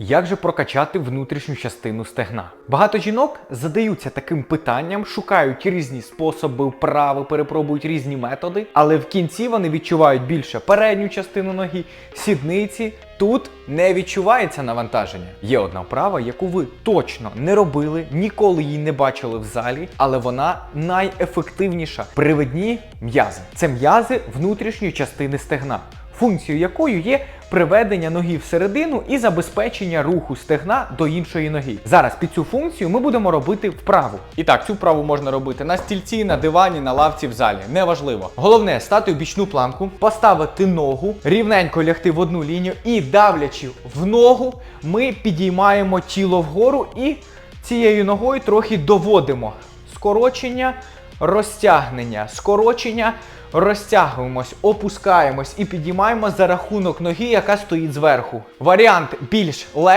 Як же прокачати внутрішню частину стегна? Багато жінок задаються таким питанням, шукають різні способи, вправи, перепробують різні методи, але в кінці вони відчувають більше передню частину ноги, сідниці. Тут не відчувається навантаження. Є одна вправа, яку ви точно не робили, ніколи її не бачили в залі, але вона найефективніша. Приведні м'язи. Це м'язи внутрішньої частини стегна функцією якою є приведення ноги всередину і забезпечення руху стегна до іншої ноги. Зараз під цю функцію ми будемо робити вправу. І так, цю вправу можна робити на стільці, на дивані, на лавці в залі. Неважливо. Головне стати в бічну планку, поставити ногу, рівненько лягти в одну лінію і давлячи в ногу, ми підіймаємо тіло вгору і цією ногою трохи доводимо скорочення, розтягнення, скорочення, розтягуємось, опускаємось і підіймаємо за рахунок ноги, яка стоїть зверху. Варіант більш легкий.